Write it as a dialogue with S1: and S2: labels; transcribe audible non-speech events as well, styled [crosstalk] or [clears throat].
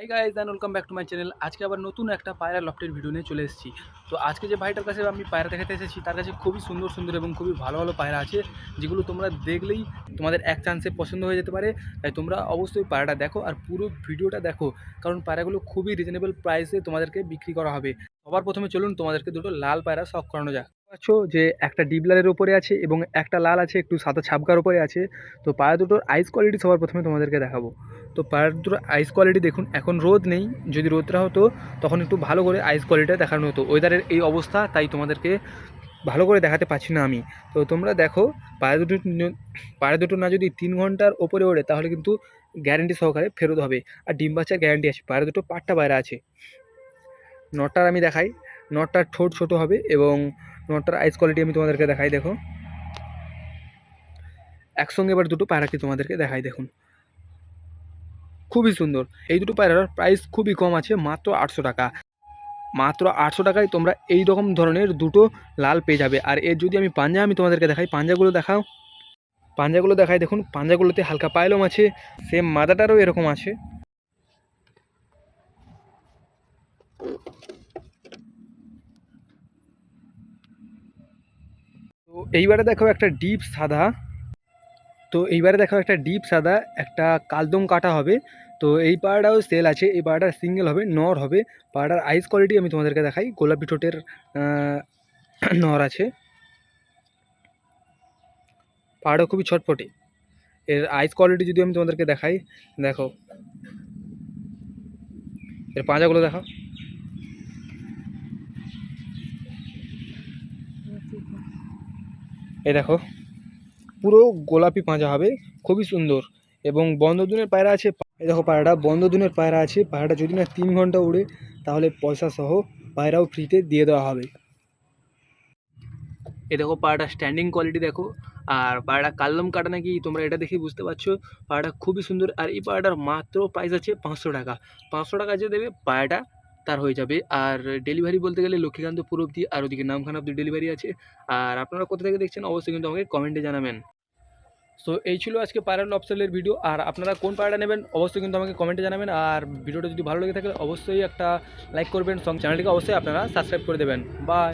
S1: Hi guys and welcome back to my channel আজকে আবার নতুন একটা পায়রা লফটের ভিডিও নিয়ে চলে এসেছি। তো আজকে যে ভাইটার কাছে আমি পায়রা দেখাতে এসেছি, তার কাছে খুবই সুন্দর সুন্দর এবং খুবই ভালো ভালো পায়রা আছে, যেগুলো তোমরা দেখলেই তোমাদের এক চান্সে পছন্দ হয়ে যেতে পারে। তাই তোমরা অবশ্যই পায়রাটা দেখো আর পুরো ভিডিওটা দেখো, কারণ পায়রাগুলো খুবই রিজনেবল প্রাইসে তোমাদেরকে বিক্রি করা হবে। সবার প্রথমে চলুন তোমাদেরকে দুটো লাল পায়রা শখ করানো যাক। পাচ্ছ যে একটা ডিবলারের উপরে আছে এবং একটা লাল আছে, একটু সাদা ছাপকার উপরে আছে। তো পায়রা দুটোর আইস কোয়ালিটি সবার প্রথমে তোমাদেরকে দেখাবো। তো পায়রা দুটোর আইস কোয়ালিটি দেখুন, এখন রোদ নেই। যদি রোদটা হতো, তখন একটু ভালো করে আইস কোয়ালিটিটা দেখানো হতো। ওয়েদারের এই অবস্থা, তাই তোমাদেরকে ভালো করে দেখাতে পারছি না আমি। তো তোমরা দেখো পায়রা দুটো পায়রা দুটো না যদি তিন ঘণ্টার ওপরে ওড়ে, তাহলে কিন্তু গ্যারেন্টি সহকারে ফেরত হবে। আর ডিম বাচ্চার গ্যারেন্টি আছে। পায়রা দুটো পাট্টা পায়রা আছে। নটটার আমি দেখাই। নটটার ঠোঁট ছোট হবে এবং নটটার আইস কোয়ালিটি আমি তোমাদেরকে দেখাই, দেখো। একসঙ্গে এবার দুটো পায়রাকে তোমাদেরকে দেখাই, দেখুন। খুবই সুন্দর। এই দুটো পায়রার প্রাইস খুবই কম আছে, মাত্র আটশো টাকা। মাত্র আটশো টাকায় তোমরা এই রকম ধরনের দুটো লাল পেয়ে যাবে। আর এর যদি আমি পাঞ্জা আমি তোমাদেরকে দেখাই, পাঞ্জাগুলো দেখাও। পাঞ্জাগুলো দেখাই, দেখুন, পাঞ্জাগুলোতে হালকা পায়লম আছে সেম মাদাটারও এরকম আছে। তো এইবারে দেখো একটা ডিপ সাদা। তো এইবারে দেখো একটা ডিপ সাদা, একটা কালদম কাটা হবে। তো এই পাড়াটাও সেল আছে, এই পাড়াটা সিঙ্গেল হবে, নর হবে। পাড়াটার আইস কোয়ালিটি আমি তোমাদেরকে দেখাই, গোলাপি ঠোঁটের [clears throat] নর আছে। পাড়াটা খুবই ছটফটে। এর আইস কোয়ালিটি যদি আমি তোমাদেরকে দেখাই, দেখো। এর পাঁজাগুলো দেখো এই দেখো, পুরো গোলাপি পাঁজা হবে, খুবই সুন্দর। এবং বন্ধদিনের পায়রা আছে, এই দেখো পায়রাটা, বন্ধদিনের পায়রা আছে, পায়রাটা যদি না তিন ঘণ্টা উড়ে তাহলে পয়সা সহ পায়রাও ফ্রিতে দিয়ে দেওয়া হবে। এ দেখো পায়রাটা স্ট্যান্ডিং কোয়ালিটি দেখো, আর পায়রাটা কাল্লম কাটা নাকি তোমরা এটা দেখেই বুঝতে পারছ, পায়রাটা খুবই সুন্দর, আর এই পায়রাটার মাত্র প্রাইস আছে পাঁচশো টাকা। পাঁচশো টাকা যে দেবে, পায়রাটা তার হয়ে যাবে। আর ডেলিভারি বলতে গেলে লক্ষ্মীকান্তপুর অবধি আর ওদিকে নামখানা অবধি ডেলিভারি আছে। আর আপনারা কোথা থেকে দেখছেন অবশ্যই কিন্তু আমাকে কমেন্টে জানাবেন। সো এই ছিল আজকে পায়রা লবসেলের ভিডিও আর আপনারা কোন পায়রাটা নেবেন অবশ্যই কিন্তু আমাকে কমেন্টে জানাবেন। আর ভিডিওটা যদি ভালো লেগে থাকে, অবশ্যই একটা লাইক করবেন। সঙ্গে চ্যানেলটিকে অবশ্যই আপনারা সাবস্ক্রাইব করে দেবেন। বাই